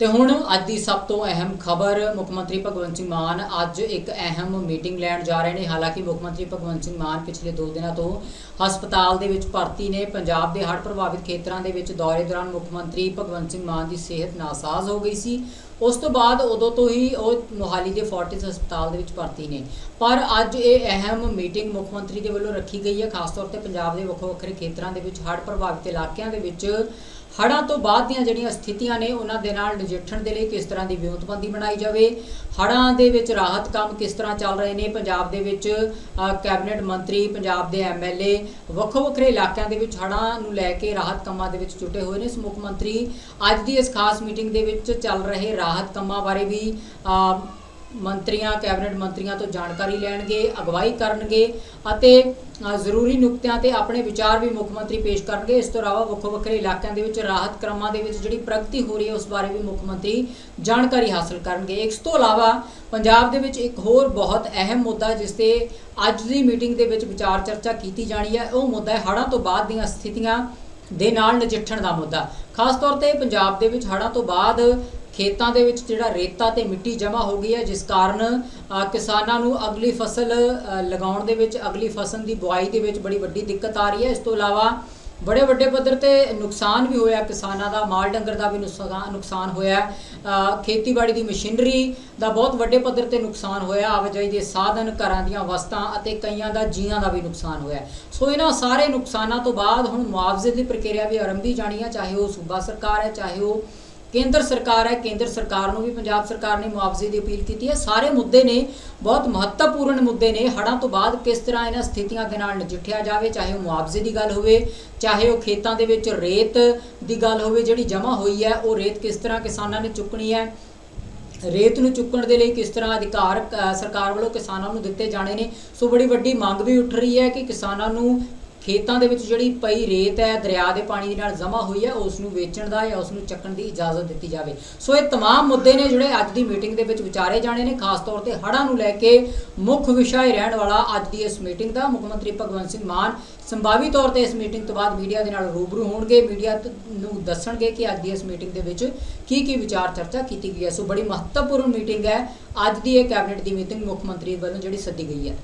ਤੇ ਹੁਣ ਅੱਜ ਦੀ ਸਭ ਤੋਂ ਅਹਿਮ ਖਬਰ, ਮੁੱਖ ਮੰਤਰੀ ਭਗਵੰਤ ਸਿੰਘ ਮਾਨ ਅੱਜ ਇੱਕ ਅਹਿਮ ਮੀਟਿੰਗ ਲੈਣ ਜਾ ਰਹੇ ਨੇ। ਹਾਲਾਂਕਿ ਮੁੱਖ ਮੰਤਰੀ ਭਗਵੰਤ ਸਿੰਘ ਮਾਨ ਪਿਛਲੇ 2 ਦਿਨਾਂ ਤੋਂ ਹਸਪਤਾਲ ਦੇ ਵਿੱਚ ਭਰਤੀ ਨੇ। ਪੰਜਾਬ ਦੇ ਹੜ੍ਹ ਪ੍ਰਭਾਵਿਤ ਖੇਤਰਾਂ ਦੇ ਵਿੱਚ ਦੌਰੇ ਦੌਰਾਨ ਮੁੱਖ ਮੰਤਰੀ ਭਗਵੰਤ ਸਿੰਘ ਮਾਨ ਦੀ ਸਿਹਤ ਨਾਸਾਜ਼ ਹੋ ਗਈ ਸੀ। ਉਸ ਤੋਂ ਬਾਅਦ ਉਦੋਂ ਤੋਂ ਹੀ ਉਹ ਮੋਹਾਲੀ ਦੇ ਫੋਰਟਿਸ ਹਸਪਤਾਲ ਦੇ ਵਿੱਚ ਭਰਤੀ ਨੇ। ਪਰ ਅੱਜ ਇਹ ਅਹਿਮ ਮੀਟਿੰਗ ਮੁੱਖ ਮੰਤਰੀ ਦੇ ਵੱਲੋਂ ਰੱਖੀ ਗਈ ਹੈ। ਖਾਸ ਤੌਰ ਤੇ ਪੰਜਾਬ ਦੇ ਵੱਖੋ ਵੱਖਰੇ ਖੇਤਰਾਂ ਦੇ ਵਿੱਚ ਹੜ੍ਹ ਪ੍ਰਭਾਵਿਤ ਇਲਾਕਿਆਂ ਦੇ ਵਿੱਚ ਹੜ੍ਹਾਂ ਤੋਂ ਬਾਅਦ ਦੀਆਂ ਜਿਹੜੀਆਂ ਸਥਿਤੀਆਂ ਨੇ, ਉਹਨਾਂ ਦੇ ਨਾਲ ਨਜਿੱਠਣ ਦੇ ਲਈ ਕਿਸ ਤਰ੍ਹਾਂ ਦੀ ਵਿਉਂਤਬੰਦੀ ਬਣਾਈ ਜਾਵੇ? ਹੜ੍ਹਾਂ ਦੇ ਵਿੱਚ ਰਾਹਤ ਕੰਮ ਕਿਸ ਤਰ੍ਹਾਂ ਚੱਲ ਰਹੇ ਨੇ? ਪੰਜਾਬ ਦੇ ਵਿੱਚ ਕੈਬਨਿਟ ਮੰਤਰੀ, ਪੰਜਾਬ ਦੇ ਐਮਐਲਏ ਵੱਖੋ ਵੱਖਰੇ ਇਲਾਕਿਆਂ ਦੇ ਵਿੱਚ ਹੜ੍ਹਾਂ ਨੂੰ ਲੈ ਕੇ ਰਾਹਤ ਕੰਮਾਂ ਦੇ ਵਿੱਚ ਜੁਟੇ ਹੋਏ ਨੇ ਇਸ ਮੁੱਖ ਮੰਤਰੀ। ਅੱਜ ਦੀ ਇਸ ਖਾਸ ਮੀਟਿੰਗ ਦੇ ਵਿੱਚ ਚੱਲ ਰਹੇ ਰਾਹਤ ਕੰਮਾਂ ਬਾਰੇ ਵੀ ਮੰਤਰੀਆਂ, ਕੈਬਨਿਟ ਮੰਤਰੀਆਂ ਤੋਂ ਜਾਣਕਾਰੀ ਲੈਣਗੇ, ਅਗਵਾਈ ਕਰਨਗੇ ਅਤੇ ਜ਼ਰੂਰੀ ਨੁਕਤਿਆਂ ਤੇ ਆਪਣੇ ਵਿਚਾਰ ਵੀ ਮੁੱਖ ਮੰਤਰੀ ਪੇਸ਼ ਕਰਨਗੇ। ਇਸ ਤੋਂ ਇਲਾਵਾ ਵੱਖੋ ਵੱਖਰੇ ਇਲਾਕਿਆਂ ਦੇ ਵਿੱਚ ਰਾਹਤ ਕ੍ਰਮਾਂ ਦੇ ਵਿੱਚ ਜਿਹੜੀ ਪ੍ਰਗਤੀ ਹੋ ਰਹੀ ਹੈ, ਉਸ ਬਾਰੇ ਵੀ ਮੁੱਖ ਮੰਤਰੀ ਜਾਣਕਾਰੀ ਹਾਸਲ ਕਰਨਗੇ। ਇਸ ਤੋਂ ਇਲਾਵਾ ਪੰਜਾਬ ਦੇ ਵਿੱਚ ਇੱਕ ਹੋਰ ਬਹੁਤ ਅਹਿਮ ਮੁੱਦਾ ਜਿਸ ਤੇ ਅੱਜ ਦੀ ਮੀਟਿੰਗ ਦੇ ਵਿੱਚ ਵਿਚਾਰ ਚਰਚਾ ਕੀਤੀ ਜਾਣੀ ਹੈ। ਉਹ ਮੁੱਦਾ ਹੈ ਹੜ੍ਹਾਂ ਤੋਂ ਬਾਅਦ ਦੀਆਂ ਸਥਿਤੀਆਂ ਦੇ ਨਾਲ ਨਜਿੱਠਣ ਦਾ ਮੁੱਦਾ। ਖਾਸ ਤੌਰ ਤੇ ਪੰਜਾਬ ਦੇ ਵਿੱਚ ਹੜ੍ਹਾਂ ਤੋਂ ਬਾਅਦ ਖੇਤਾਂ ਦੇ ਵਿੱਚ ਜਿਹੜਾ ਰੇਤਾ ਤੇ ਮਿੱਟੀ ਜਮ੍ਹਾਂ ਹੋ ਗਈ ਹੈ, ਜਿਸ ਕਾਰਨ ਕਿਸਾਨਾਂ ਨੂੰ ਅਗਲੀ ਫਸਲ ਲਗਾਉਣ ਦੇ ਵਿੱਚ, ਅਗਲੀ ਫਸਲ ਦੀ ਬੁਆਈ ਦੇ ਵਿੱਚ ਬੜੀ ਵੱਡੀ ਦਿੱਕਤ ਆ ਰਹੀ ਹੈ। ਇਸ ਤੋਂ ਇਲਾਵਾ ਬੜੇ ਵੱਡੇ ਪੱਧਰ ਤੇ ਨੁਕਸਾਨ ਵੀ ਹੋਇਆ। ਕਿਸਾਨਾਂ ਦਾ ਮਾਲ ਡੰਗਰ ਦਾ ਵੀ ਨੁਕਸਾਨ ਨੁਕਸਾਨ ਹੋਇਆ। ਖੇਤੀਬਾੜੀ ਦੀ ਮਸ਼ੀਨਰੀ ਦਾ ਬਹੁਤ ਵੱਡੇ ਪੱਧਰ ਤੇ ਨੁਕਸਾਨ ਹੋਇਆ। ਆਵਾਜਾਈ ਦੇ ਸਾਧਨ, ਘਰਾਂ ਦੀਆਂ ਵਸਤਾਂ ਅਤੇ ਕਈਆਂ ਦਾ ਜੀਆਂ ਦਾ ਵੀ ਨੁਕਸਾਨ ਹੋਇਆ। ਸੋ ਇਹਨਾਂ ਸਾਰੇ ਨੁਕਸਾਨਾਂ ਤੋਂ ਬਾਅਦ ਹੁਣ ਮੁਆਵਜ਼ੇ ਦੀ ਪ੍ਰਕਿਰਿਆ ਵੀ ਆਰੰਭੀ ਜਾਣੀ ਹੈ। ਚਾਹੇ ਉਹ ਸੂਬਾ ਸਰਕਾਰ ਹੈ, ਚਾਹੇ ਉਹ ਕੇਂਦਰ ਸਰਕਾਰ ਹੈ, ਕੇਂਦਰ ਸਰਕਾਰ ਨੂੰ ਵੀ ਪੰਜਾਬ ਸਰਕਾਰ ਨੇ ਮੁਆਵਜ਼ੇ ਦੀ ਅਪੀਲ ਕੀਤੀ ਹੈ। ਸਾਰੇ ਮੁੱਦੇ ਨੇ ਬਹੁਤ ਮਹੱਤਵਪੂਰਨ ਮੁੱਦੇ ਨੇ। ਹੜ੍ਹਾਂ ਤੋਂ ਬਾਅਦ ਕਿਸ ਤਰ੍ਹਾਂ ਇਹਨਾਂ ਸਥਿਤੀਆਂ ਦੇ ਨਾਲ ਨਜਿੱਠਿਆ ਜਾਵੇ, ਚਾਹੇ ਉਹ ਮੁਆਵਜ਼ੇ ਦੀ ਗੱਲ ਹੋਵੇ, ਚਾਹੇ ਉਹ ਖੇਤਾਂ ਦੇ ਵਿੱਚ ਰੇਤ ਦੀ ਗੱਲ ਹੋਵੇ ਜਿਹੜੀ ਜਮ੍ਹਾਂ ਹੋਈ ਹੈ, ਉਹ ਰੇਤ ਕਿਸ ਤਰ੍ਹਾਂ ਕਿਸਾਨਾਂ ਨੇ ਚੁੱਕਣੀ ਹੈ, ਰੇਤ ਨੂੰ ਚੁੱਕਣ ਦੇ ਲਈ ਕਿਸ ਤਰ੍ਹਾਂ ਅਧਿਕਾਰ ਸਰਕਾਰ ਵੱਲੋਂ ਕਿਸਾਨਾਂ ਨੂੰ ਦਿੱਤੇ ਜਾਣੇ ਨੇ। ਸੋ ਬੜੀ ਵੱਡੀ ਮੰਗ ਵੀ ਉੱਠ ਰਹੀ ਹੈ ਕਿ ਕਿਸਾਨਾਂ ਨੂੰ ਖੇਤਾਂ ਦੇ ਵਿੱਚ ਜਿਹੜੀ ਪਈ ਰੇਤ ਹੈ ਦਰਿਆ ਦੇ ਪਾਣੀ ਦੇ ਨਾਲ ਜਮ੍ਹਾਂ ਹੋਈ ਹੈ ਉਸ ਨੂੰ ਵੇਚਣ ਦਾ ਜਾਂ ਉਸ ਨੂੰ ਚੱਕਣ ਦੀ ਇਜਾਜ਼ਤ ਦਿੱਤੀ ਜਾਵੇ ਸੋ ਇਹ तमाम ਮੁੱਦੇ ਨੇ ਜਿਹੜੇ ਅੱਜ ਦੀ ਮੀਟਿੰਗ ਦੇ ਵਿੱਚ ਵਿਚਾਰੇ ਜਾਣੇ ਨੇ ਖਾਸ ਤੌਰ ਤੇ ਹੜ੍ਹਾਂ ਨੂੰ ਲੈ ਕੇ ਮੁੱਖ ਵਿਸ਼ਾ ਹੀ ਰਹਿਣ ਵਾਲਾ ਅੱਜ ਦੀ ਇਸ ਮੀਟਿੰਗ ਦਾ ਮੁੱਖ ਮੰਤਰੀ ਭਗਵੰਤ ਸਿੰਘ ਮਾਨ ਸੰਭਾਵੀ ਤੌਰ ਤੇ ਇਸ ਮੀਟਿੰਗ ਤੋਂ ਬਾਅਦ ਮੀਡੀਆ ਦੇ ਨਾਲ ਰੂਬਰੂ ਹੋਣਗੇ ਮੀਡੀਆ ਤ- ਨੂੰ ਦੱਸਣਗੇ ਕਿ ਅੱਜ ਦੀ ਇਸ ਮੀਟਿੰਗ ਦੇ ਵਿੱਚ ਕੀ ਕੀ ਵਿਚਾਰ ਚਰਚਾ ਕੀਤੀ ਗਈ ਹੈ ਸੋ ਬੜੀ ਮਹੱਤਵਪੂਰਨ ਮੀਟਿੰਗ ਹੈ ਅੱਜ ਦੀ ਇਹ ਕੈਬਨਿਟ ਦੀ ਮੀਟਿੰਗ ਮੁੱਖ ਮੰਤਰੀ ਵੱਲੋਂ ਜਿਹੜੀ ਸੱਦੀ ਗਈ ਹੈ